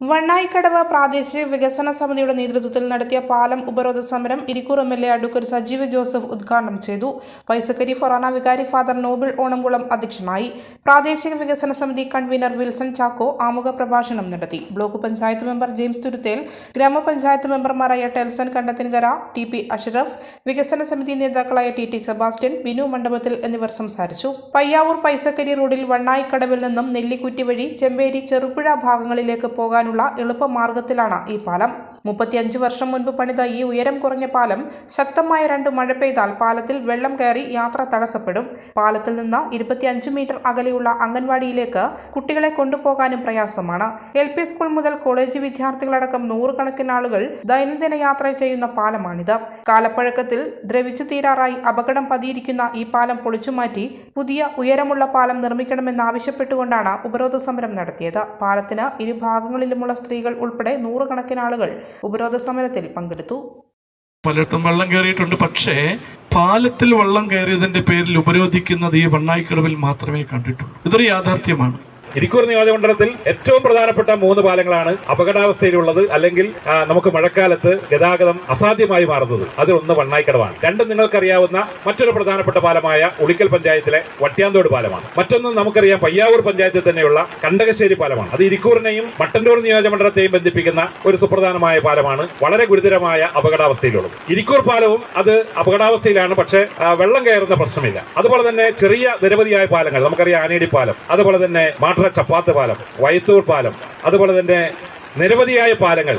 വണ്ണായിക്കടവ് പ്രാദേശിക വികസന സമിതിയുടെ നേതൃത്വത്തിൽ നടത്തിയ പാലം ഉപരോധ സമരം Irikkur M L A advocate Sajeev Joseph ഉദ്ഘാടനം ചെയ്തു. പൈസക്കരി ഫൊറാന വികാരി ഫാദർ നോബിൾ ഓണംകുളം അധ്യക്ഷനായി. പ്രാദേശിക വികസന സമിതി കൺവീനർ വിൽസൺ ചാക്കോ ആമുഖ പ്രഭാഷണം നടത്തി. ബ്ലോക്ക് പഞ്ചായത്ത് മെമ്പർ ജെയിംസ് തുരുത്തേൽ ഗ്രാമപഞ്ചായത്ത് മെമ്പർമാരായ ടെൽസൺ കണ്ടത്തിൻകര ടി പി അഷറഫ് വികസന സമിതി നേതാക്കളായ ടി ടി സെബാസ്റ്റ്യൻ ബിനു മണ്ഡപത്തിൽ എന്നിവർ സംസാരിച്ചു. പയ്യാവൂർ പൈസക്കരി റോഡിൽ വണ്ണായിക്കടവിൽ നിന്നും നെല്ലിക്കുറ്റി വഴി ചെമ്പേരി ചെറുപുഴ ഭാഗങ്ങളിലേക്ക് പോകാനുള്ള എളുപ്പമാർഗത്തിലാണ് ഈ പാലം. മുപ്പത്തിയഞ്ച് വർഷം മുൻപ് പണിത ഈ ഉയരം കുറഞ്ഞ പാലം ശക്തമായ രണ്ട് മഴ പെയ്താൽ പാലത്തിൽ വെള്ളം കയറി യാത്ര തടസ്സപ്പെടും. പാലത്തിൽ നിന്ന് ഇരുപത്തിയഞ്ച് മീറ്റർ അകലെയുള്ള അംഗൻവാടിയിലേക്ക് കുട്ടികളെ കൊണ്ടുപോകാനും പ്രയാസമാണ്. എൽ പി സ്കൂൾ മുതൽ കോളേജ് വിദ്യാർത്ഥികളടക്കം നൂറുകണക്കിന് ആളുകൾ ദൈനംദിന യാത്ര ചെയ്യുന്ന പാലമാണിത്. കാലപ്പഴക്കത്തിൽ ദ്രവിച്ചു തീരാറായി അപകടം പതിയിരിക്കുന്ന ഈ പാലം പൊളിച്ചുമാറ്റി പുതിയ ഉയരമുള്ള പാലം നിർമ്മിക്കണമെന്നാവശ്യപ്പെട്ടുകൊണ്ടാണ് ഉപരോധ സമരം നടത്തിയത്. പാലത്തിന് ഇരുഭാഗങ്ങളിലുമുള്ള സ്ത്രീകൾ ഉൾപ്പെടെ നൂറുകണക്കിന് ആളുകൾ ഉപരോധ സമരത്തിൽ പങ്കെടുത്തു. പലയിടത്തും വെള്ളം കയറിയിട്ടുണ്ട്. പക്ഷേ പാലത്തിൽ വെള്ളം കയറിയതിന്റെ പേരിൽ ഉപരോധിക്കുന്നത് ഈ വണ്ണായിക്കടവിൽ മാത്രമേ കണ്ടിട്ടുള്ളൂ. ഇതൊരു യാഥാർത്ഥ്യമാണ്. ഇരിക്കൂർ നിയോജകമണ്ഡലത്തിൽ ഏറ്റവും പ്രധാനപ്പെട്ട മൂന്ന് പാലങ്ങളാണ് അപകടാവസ്ഥയിലുള്ളത് അല്ലെങ്കിൽ നമുക്ക് മഴക്കാലത്ത് ഗതാഗതം അസാധ്യമായി മാറുന്നത്. അതിലൊന്ന് വണ്ണായിക്കടവാണ്. രണ്ടും നിങ്ങൾക്കറിയാവുന്ന മറ്റൊരു പ്രധാനപ്പെട്ട പാലമായ ഉളിക്കൽ പഞ്ചായത്തിലെ വട്ട്യാന്തോട് പാലമാണ്. മറ്റൊന്ന് നമുക്കറിയാം പയ്യാവൂർ പഞ്ചായത്തിൽ തന്നെയുള്ള കണ്ടകശ്ശേരി പാലമാണ്. അത് ഇരിക്കൂറിനെയും മട്ടന്നൂർ നിയോജകമണ്ഡലത്തെയും ബന്ധിപ്പിക്കുന്ന ഒരു സുപ്രധാനമായ പാലമാണ്. വളരെ ഗുരുതരമായ അപകടാവസ്ഥയിലുള്ളത്. ഇരിക്കൂർ പാലവും അത് അപകടാവസ്ഥയിലാണ് പക്ഷേ വെള്ളം കയറുന്ന പ്രശ്നമില്ല. അതുപോലെ തന്നെ ചെറിയ നിരവധിയായ പാലങ്ങൾ നമുക്കറിയാം ആനേടി പാലം അതുപോലെ തന്നെ മാട്ര ചപ്പാത്ത് പാലം വയത്തൂർ പാലം അതുപോലെ തന്നെ നിരവധിയായ പാലങ്ങൾ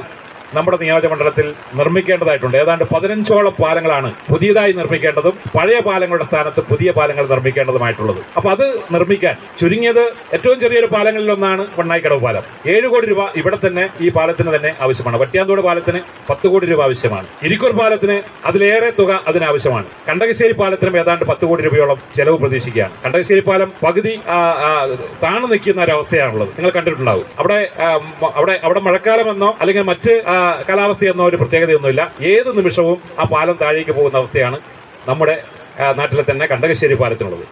നമ്മുടെ നിയോജകമണ്ഡലത്തിൽ നിർമ്മിക്കേണ്ടതായിട്ടുണ്ട്. ഏതാണ്ട് പതിനഞ്ചോളം പാലങ്ങളാണ് പുതിയതായി നിർമ്മിക്കേണ്ടതും പഴയ പാലങ്ങളുടെ സ്ഥാനത്ത് പുതിയ പാലങ്ങൾ നിർമ്മിക്കേണ്ടതുമായിട്ടുള്ളത്. അപ്പൊ അത് നിർമ്മിക്കാൻ ചുരുങ്ങിയത് ഏറ്റവും ചെറിയൊരു പാലങ്ങളിലൊന്നാണ് വണ്ണായിക്കടവ് പാലം. ഏഴ് കോടി രൂപ ഇവിടെ തന്നെ ഈ പാലത്തിന് തന്നെ ആവശ്യമാണ്. വട്ടിയാന്തോട് പാലത്തിന് പത്ത് കോടി രൂപ ആവശ്യമാണ്. ഇരിക്കൂർ പാലത്തിന് അതിലേറെ തുക അതിനാവശ്യമാണ്. കണ്ടകശ്ശേരി പാലത്തിനും ഏതാണ്ട് പത്ത് കോടി രൂപയോളം ചെലവ് പ്രതീക്ഷിക്കുകയാണ്. കണ്ടകശ്ശേരി പാലം പകുതി താണു നിൽക്കുന്ന ഒരു അവസ്ഥയാണുള്ളത്. നിങ്ങൾ കണ്ടിട്ടുണ്ടാവും. അവിടെ അവിടെ അവിടെ മഴക്കാലമെന്നോ അല്ലെങ്കിൽ മറ്റ് ആ, എന്ന ഒരു പ്രത്യേകതയൊന്നുമില്ല. ഏത് നിമിഷവും ആ പാലം താഴേക്ക് പോകുന്ന അവസ്ഥയാണ് നമ്മുടെ നാട്ടിലെ തന്നെ കണ്ടകശ്ശേരി പാലത്തിനുള്ളത്.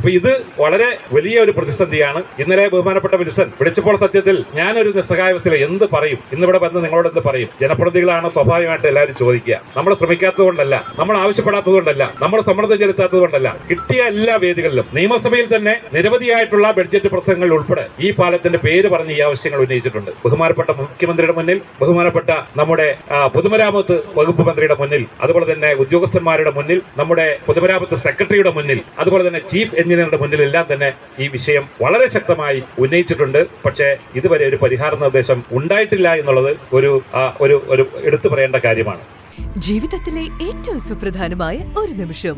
അപ്പൊ ഇത് വളരെ വലിയ ഒരു പ്രതിസന്ധിയാണ്. ഇന്നലെ ബഹുമാനപ്പെട്ട വിൽസൺ വിളിച്ചപ്പോൾ സത്യത്തിൽ ഞാനൊരു നിസ്സഹായാവസ്ഥയിൽ എന്ത് പറയും? ഇന്നിവിടെ വന്ന് നിങ്ങളോട് എന്ത് പറയും? ജനപ്രതിനിധികളാണ് സ്വാഭാവികമായിട്ട് എല്ലാവരും ചോദിക്കുക. നമ്മൾ ശ്രമിക്കാത്തത് കൊണ്ടല്ല നമ്മൾ ആവശ്യപ്പെടാത്തത് കൊണ്ടല്ല നമ്മൾ സമ്മർദ്ദം ചെലുത്താത്തത് കൊണ്ടല്ല കിട്ടിയ എല്ലാ വേദികളിലും നിയമസഭയിൽ തന്നെ നിരവധിയായിട്ടുള്ള ബഡ്ജറ്റ് പ്രസംഗങ്ങൾ ഉൾപ്പെടെ ഈ പാലത്തിന്റെ പേര് പറഞ്ഞ് ഈ ആവശ്യങ്ങൾ ഉന്നയിച്ചിട്ടുണ്ട്. ബഹുമാനപ്പെട്ട മുഖ്യമന്ത്രിയുടെ മുന്നിൽ ബഹുമാനപ്പെട്ട നമ്മുടെ പൊതുമരാമത്ത് വകുപ്പ് മന്ത്രിയുടെ മുന്നിൽ അതുപോലെ തന്നെ ഉദ്യോഗസ്ഥന്മാരുടെ മുന്നിൽ നമ്മുടെ പൊതുമരാമത്ത് സെക്രട്ടറിയുടെ മുന്നിൽ അതുപോലെ തന്നെ ചീഫ് എഞ്ചിനീയറുടെ മുന്നിലെല്ലാം തന്നെ ഈ വിഷയം വളരെ ശക്തമായി ഉന്നയിച്ചിട്ടുണ്ട്. പക്ഷേ ഇതുവരെ ഒരു പരിഹാര നിർദ്ദേശം ഉണ്ടായിട്ടില്ല എന്നുള്ളത് ഒരു ഒരു ഒരു എടുത്തു പറയേണ്ട കാര്യമാണ്. ജീവിതത്തിലെ ഏറ്റവും സുപ്രധാനമായ ഒരു നിമിഷം.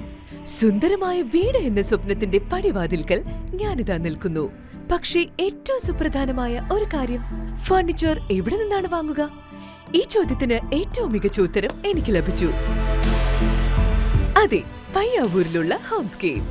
സുന്ദരമായ വീട് എന്ന സ്വപ്നത്തിന്റെ പടിവാതിൽക്കൽ ഞാനിതാ നിൽക്കുന്നു. പക്ഷേ ഏറ്റവും സുപ്രധാനമായ ഒരു കാര്യം ഫർണിച്ചർ എവിടെ നിന്നാണ് വാങ്ങുക? ഈ ചോദ്യത്തിന് ഏറ്റവും മികച്ച ഉത്തരം എനിക്ക് ലഭിച്ചു. അതെ പയ്യാവൂരിലുള്ള ഹോംസ്കേപ്പ്